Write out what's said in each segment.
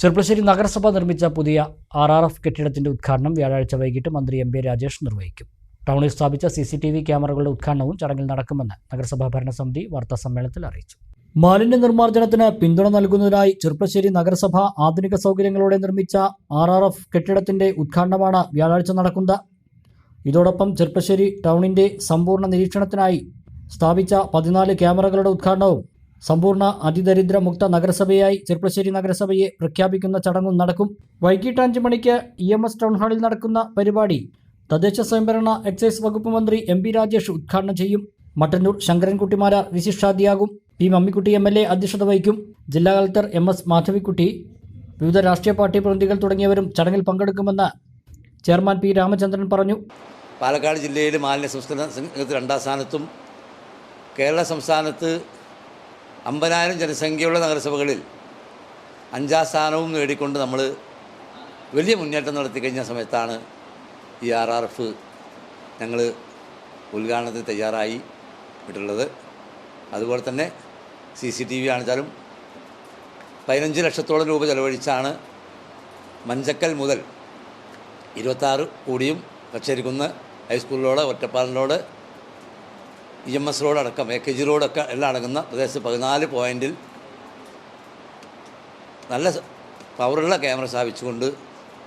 ചെർപ്പശ്ശേരി നഗരസഭ നിർമ്മിച്ച പുതിയ ആർ ആർ എഫ് കെട്ടിടത്തിന്റെ ഉദ്ഘാടനം വ്യാഴാഴ്ച വൈകിട്ട് മന്ത്രി എം പി രാജേഷ് നിർവഹിക്കും. ടൗണിൽ സ്ഥാപിച്ച സി സി ടി വി ക്യാമറകളുടെ ഉദ്ഘാടനവും ചടങ്ങിൽ നടക്കുമെന്ന് നഗരസഭാ ഭരണസമിതി വാർത്താ സമ്മേളനത്തിൽ അറിയിച്ചു. മാലിന്യ നിർമ്മാർജനത്തിന് പിന്തുണ നൽകുന്നതിനായി ചെർപ്പശ്ശേരി നഗരസഭ ആധുനിക സൗകര്യങ്ങളോടെ നിർമ്മിച്ച ആർ ആർ എഫ് കെട്ടിടത്തിന്റെ ഉദ്ഘാടനമാണ് വ്യാഴാഴ്ച നടക്കുന്നത്. ഇതോടൊപ്പം ചെർപ്പശ്ശേരി ടൗണിന്റെ സമ്പൂർണ നിരീക്ഷണത്തിനായി സ്ഥാപിച്ച പതിനാല് ക്യാമറകളുടെ ഉദ്ഘാടനവും സമ്പൂർണ അതിദരിദ്ര മുക്ത നഗരസഭയായി ചെർപ്പശ്ശേരി നഗരസഭയെ പ്രഖ്യാപിക്കുന്ന ചടങ്ങും നടക്കും. വൈകിട്ട് അഞ്ച് മണിക്ക് ഇ എം എസ് ടൗൺ ഹാളിൽ നടക്കുന്ന പരിപാടി തദ്ദേശ സ്വയംഭരണ എക്സൈസ് വകുപ്പ് മന്ത്രി എം പി രാജേഷ് ഉദ്ഘാടനം ചെയ്യും. Mattannur Sankarankutty Marar വിശിഷ്ടാതിയാകും P Mammikutty M L A അധ്യക്ഷത വഹിക്കും. ജില്ലാ കളക്ടർ എം എസ് മാധവിക്കുട്ടി. വിവിധ രാഷ്ട്രീയ പാർട്ടി പ്രതിനിധികൾ തുടങ്ങിയവരും ചടങ്ങിൽ പങ്കെടുക്കുമെന്ന് ചെയർമാൻ പി രാമചന്ദ്രൻ പറഞ്ഞു. പാലക്കാട് ജില്ലയിൽ മാലിന്യ സംസ്കരണ രണ്ടാം സ്ഥാനത്തും കേരള സംസ്ഥാനത്ത് അമ്പതിനായിരം ജനസംഖ്യയുള്ള നഗരസഭകളിൽ അഞ്ചാം സ്ഥാനവും നേടിക്കൊണ്ട് നമ്മൾ വലിയ മുന്നേറ്റം നടത്തി കഴിഞ്ഞ സമയത്താണ് ഈ ആർ ആർ എഫ് ഞങ്ങൾ ഉദ്ഘാടനത്തിന് തയ്യാറായി വിട്ടുള്ളത് അതുപോലെ തന്നെ സി സി ടി വി ആണെച്ചാലും പതിനഞ്ച് ലക്ഷത്തോളം രൂപ ചെലവഴിച്ചാണ് മഞ്ചക്കൽ മുതൽ ഇരുപത്താറ് കോടിയും കച്ചേരിക്കുന്ന് ഹൈസ്കൂളിലോട് ഒറ്റപ്പാലിനോട് ഇ എം എസ് റോഡടക്കം എ കെ ജി റോഡൊക്കെ എല്ലാം അടങ്ങുന്ന പ്രദേശത്ത് പതിനാല് പോയിന്റിൽ നല്ല പവറുള്ള ക്യാമറ സ്ഥാപിച്ചുകൊണ്ട്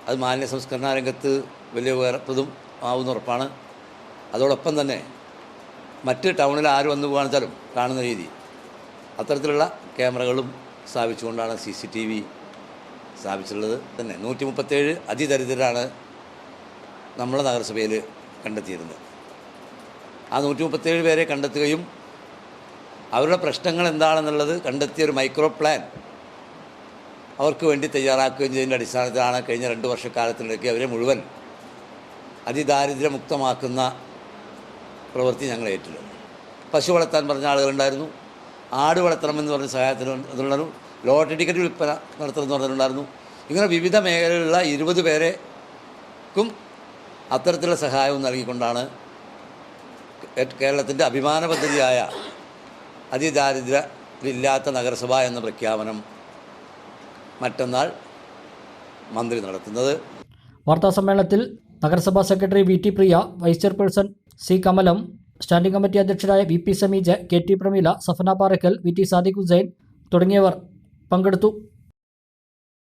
അത് മാലിന്യ സംസ്കരണ രംഗത്ത് വലിയ ഉപകാരപ്രദം ആവുന്ന ഉറപ്പാണ്. അതോടൊപ്പം തന്നെ മറ്റ് ടൗണിൽ ആര് വന്നു കാണിച്ചാലും കാണുന്ന രീതി. അത്തരത്തിലുള്ള ക്യാമറകളും സ്ഥാപിച്ചുകൊണ്ടാണ് സി സി ടി വി സ്ഥാപിച്ചിട്ടുള്ളത്. തന്നെ നൂറ്റി മുപ്പത്തേഴ് അതിദരിദ്രരാണ് നമ്മുടെ നഗരസഭയിൽ കണ്ടെത്തിയിരുന്നത്. ആ നൂറ്റി മുപ്പത്തേഴ് പേരെ കണ്ടെത്തുകയും അവരുടെ പ്രശ്നങ്ങൾ എന്താണെന്നുള്ളത് കണ്ടെത്തിയ ഒരു മൈക്രോ പ്ലാൻ അവർക്ക് വേണ്ടി തയ്യാറാക്കുകയും ചെയ്തതിന്റെ അടിസ്ഥാനത്തിലാണ് കഴിഞ്ഞ രണ്ട് വർഷക്കാലത്തിനിടയ്ക്ക് അവരെ മുഴുവൻ അതിദാരിദ്ര്യമുക്തമാക്കുന്ന പ്രവൃത്തി ഞങ്ങൾ ഏറ്റെടുത്തു. പശു വളർത്താൻ പറഞ്ഞ ആളുകളുണ്ടായിരുന്നു. ആട് വളർത്തണമെന്ന് പറഞ്ഞ സഹായത്തിന് അതുണ്ടായിരുന്നു ലോട്ടറി ടിക്കറ്റ് വിൽപ്പന നടത്തണമെന്ന് പറഞ്ഞിട്ടുണ്ടായിരുന്നു. ഇങ്ങനെ വിവിധ മേഖലയിലുള്ള ഇരുപത് പേരെക്കും അത്തരത്തിലുള്ള സഹായവും നൽകിക്കൊണ്ടാണ് കേരളത്തിന്റെ അഭിമാന പദ്ധതിയായ അതിദാരിദ്ര്യമില്ലാത്ത നഗരസഭ എന്ന പ്രഖ്യാപനം മറ്റന്നാൾ മന്ത്രി നടത്തുന്നത്. വാർത്താ സമ്മേളനത്തിൽ നഗരസഭാ secretary V T Priya vice chairperson C Kamalam standing committee അധ്യക്ഷരായ V P Sameej K T Prameela Safana Parakkal V T Sadiq Hussain തുടങ്ങിയവർ പങ്കെടുത്തു.